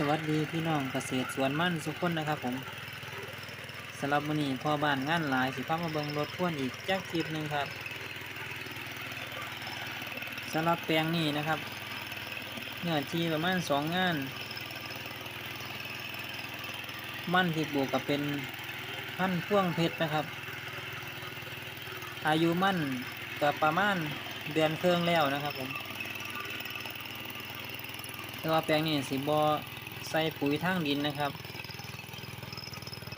สวัสดีพี่น้องเกษตรสวนมั่นทุกคนนะครับผมสำหรับมื้อนี้พอบ้านงานหลายสิพามาเบิ่งรถพ่วงอีกจักคลิปหนึ่งครับสำหรับแปลงนี้นะครับเนื้อที่ประมาณสองงาน มั่นที่ปลูกกับเป็นพันพ่วงเพชรนะครับ อายุมั่นกับประมาณเดือนเครื่องแล้วนะครับผมแต่ว่าแปลงนี้สิบอ ใส่ปุ๋ยทางดินนะครับ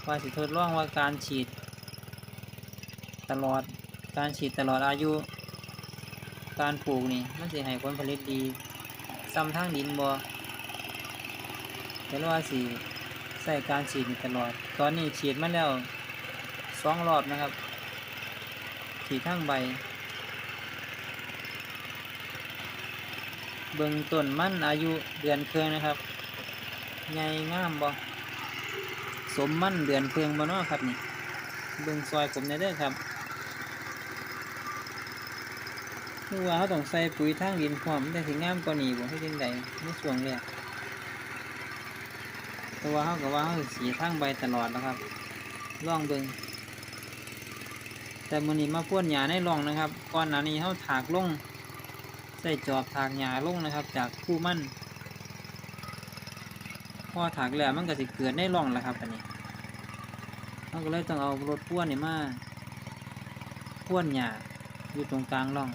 ว่าสิทดลองว่าการฉีด ตลอดการฉีดตลอดอายุ การปลูกนี่มันสิให้ผลผลิตดีซ้ำทางดินบอแต่ว่าสิใส่การฉีดตลอด ตอนนี้ฉีดมาแล้วสองรอบนะครับฉีดทางใบเบิ่งต้นมันอายุเดือนเครื่องนะครับ ใหญ่งามบ่สมมั่นเดือนเครื่องบ่เนาะครับนี่เบิ่งซอยผมในเด้อครับคือว่าเขาต้องใส่ปุ๋ยทางดินพร้อมแต่สิงามกว่านี้บ่ให้จังใดในช่วงแรกแต่ว่าเขาก็ว่าเขาสิสีทางใบตลอดแล้วครับลองเบิ่งแต่มื้อนี้มาพ่นหญ้าในร่องนะครับ ก่อนหน้านี้เขาถากลงใส่จอบถากหญ้าลงนะครับ จากคู่มั่น พอถากแล้วมันก็สิเกิดในร่องแหละครับอันนี้มันก็เลยต้องเอารถพ่วนนี่มาพ่วนหญ้าอยู่ตรงกลางร่อง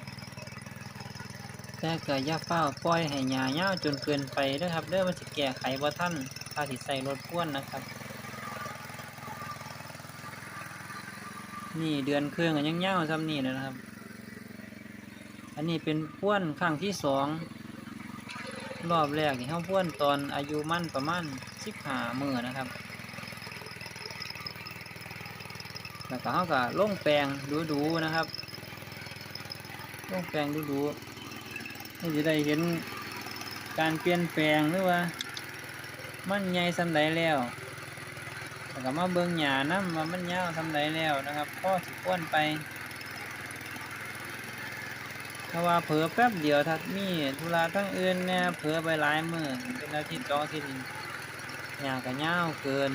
แต่ก็ย่าเฝ้าปล่อยให้หญ้าเหี่ยวจนเกินไปเด้อครับเด้อมันสิแก้ไขบ่ทันถ้าสิใส่รถพ่วนนะครับ นี่เดือนเครื่องก็ยังเหี่ยวซ้ำนี่นะครับ อันนี้เป็นพ่วนครั้งที่สอง รอบแรกนี่เขาพ่วนตอนอายุมั่นประมาณสิบห้ามือนะครับ แล้วก็เขาก็ลงแปลงดูๆนะครับลงแปลงดูๆนี่จะได้เห็นการเปลี่ยนแปลงหรือว่า มันใหญ่สำใดแล้วแล้วก็มาเบิ่งหญ้านะว่ามันยาวสำใดแล้วนะครับพ่อสิพ่วนไป ถ้าว่าเผลอแป๊บเดียวถ้ามีธุระทั้งอื่นเนี่ยเผลอไปหลายมือเป็นอาทิตย์สองอาทิตย์นี่ยางก็ยาวเกิน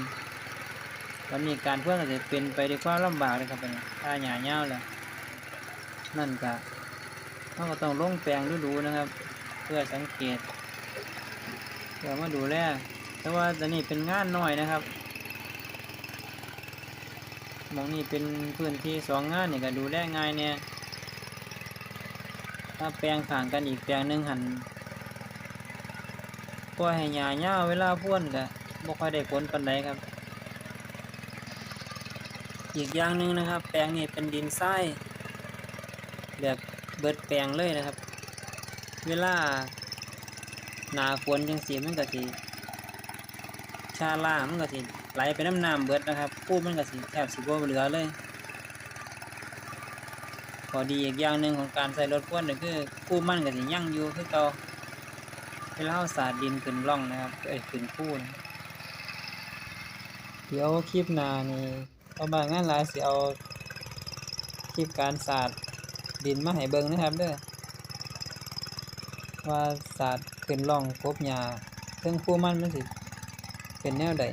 วันนี้การเพื่อนก็จะเป็นไปด้วยความลำบากเลยครับเป็นถ้าหยาวยาวแล้วนั่นก็เราก็ต้องลงแปลงดูๆนะครับ เพื่อสังเกตเพื่อมาดูแลแต่ว่าตอนนี้เป็นงานน้อยนะครับมองนี้เป็นพื้นที่สองงานเนี่ยก็ดูแลง่ายเนี่ย ถ้าแปลงข่างกันอีกแปลงหนึ่งหันปล่อยให้หญ้าเหี่ยเวลาพ่นก็บ่ค่อยได้ผลปานใดครับ อีกอย่างหนึ่งนะครับ แปลงนี้เป็นดินทรายแบบเบิดแปลงเลยนะครับ เวลาหนาฝนจังสีมันก็สิชาล่ามันก็สิไหลไปน้ำน้ำเบิดนะครับคู่มันก็สิแทบสิบ่เหลือเลย ข้อดีอีกอย่างหนึ่งของการใส่รถพ่วงก็คือคู่มั่นก็สิยั่งอยู่คือเก่าเวลาเราสาดดินขึ้นร่องนะครับเอ้ยขึ้นคู่นะเดี๋ยวคลิปหน้านี่ประมาณงานหลายสิเอาคลิปการสาดดินมาให้เบิ่งนะครับเด้อว่าสาดขึ้นร่องกบหญ้าเครื่องคู่มันมันสิเป็นแนวใด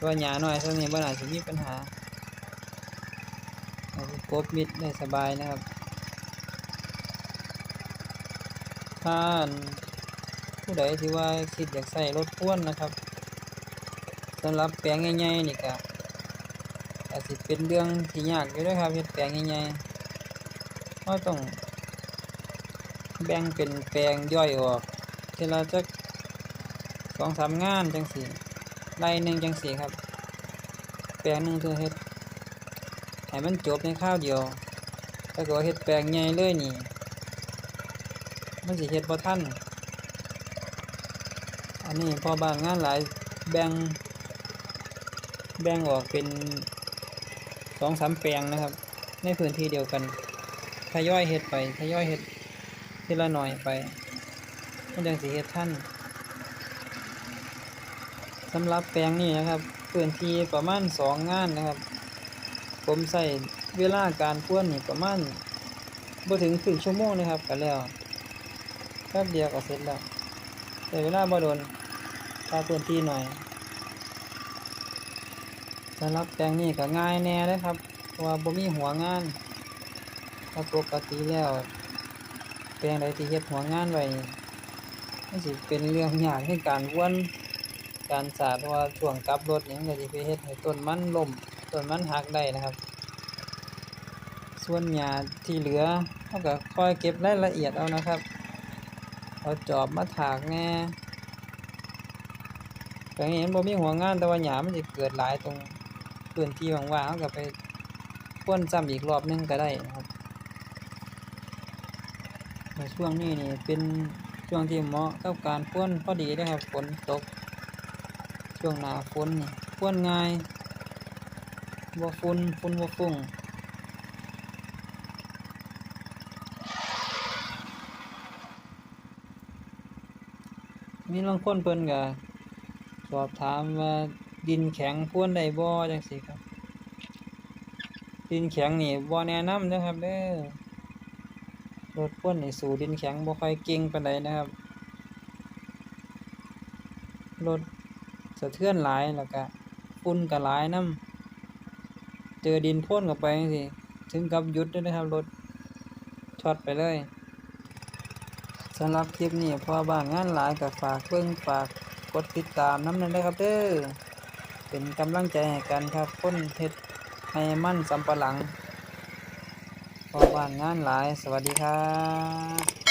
ตัวหญ้าน้อยเท่านี้บ่น่าสิมีปัญหา เอากบมิดได้สบายนะครับถ้าผู้ใดที่ว่าคิดอยากใส่รถพ่วงนะครับสำหรับแปลงใหญ่ๆนี่ก็อาจสิเป็นเรื่องที่ยากอยู่ด้วยครับเฮ็ดแปลงใหญ่ๆเราต้องแบ่งเป็นแปลงย่อยออกทีละจักสองสามงานจังสี่ไร่หนึ่งจังสี่ครับ แปลงหนึ่งเพื่อเฮ็ด ให้มันจบในข้าวเดียวถ้าเกิดเฮ็ดแปลงใหญ่เลยนี่ มันสิเฮ็ดบ่ทันอันนี้พอบางงานหลายแบ่ง แบ่งออกเป็นสองสามแปลงนะครับ ในพื้นที่เดียวกันทยอยเฮ็ดไปทยอยเฮ็ดทีละหน่อยไป มันจังสิเฮ็ดทันสำหรับแปลงนี้นะครับพื้นที่ประมาณสองงานนะครับ ผมใส่เวลาการพ่วนนี่ประมาณบ่ถึงครึ่งชั่วโมงนะครับก็แล้วแป๊บเดียวก็เสร็จแล้วแต่เวลาบ่โดนาพื้นที่หน่อยสำหรับแปลงนี้ก็ง่ายแน่เลยครับเพราะว่าบ่มีหัวงานถ้าปกติแล้วแปลงใดที่เฮ็ดหัวงานไว้นี่มันสิเป็นเรื่องยากในการวนการสาดเพราะว่าช่วงกลับรถนี่มันก็สิไปเฮ็ดให้ต้นมันล้ม ต้นมันหักได้นะครับ ส่วนหญ้าที่เหลือเราก็ค่อยเก็บรายละเอียดเอานะครับ เอาจอบมาถากแน่แปลงนี้มันบ่มีหัวงานแต่ว่าหญ้ามันสิเกิดหลายตรงพื้นที่ว่างๆเราก็ไปพ่นซ้ำอีกรอบนึงก็ได้นะครับแต่ช่วงนี้นี่เป็นช่วงที่เหมาะกับการพ่นพอดีนะครับฝนตก ช่วงหนาฝนนี่พ่นง่าย บ่ฝุ่นฝุ่นบ่ฟุ้งมีบางคนเพิ่นก็สอบถามว่าดินแข็งพ่นได้บ่จังซี่ครับ ดินแข็งนี่บ่แนะนำนะครับเด้อรถพ่นนี่สู่ดินแข็งบ่ค่อยเก่งปานใดนะครับรถสะเทือนหลายแล้วก็ฝุ่นก็หลายนำ เจอดินพ่นเข้าไปจังซี่ถึงกับหยุดเลยนะครับรถช็อตไปเลยสำหรับคลิปนี้พอบ้านงานหลายก็ฝากเบิ่งฝากกดติดตามน้ำนั้นนะครับเด้อเป็นกำลังใจให้กันครับคนเฮ็ดให้มันสำปะหลังพอบ้านงานหลายสวัสดีครับ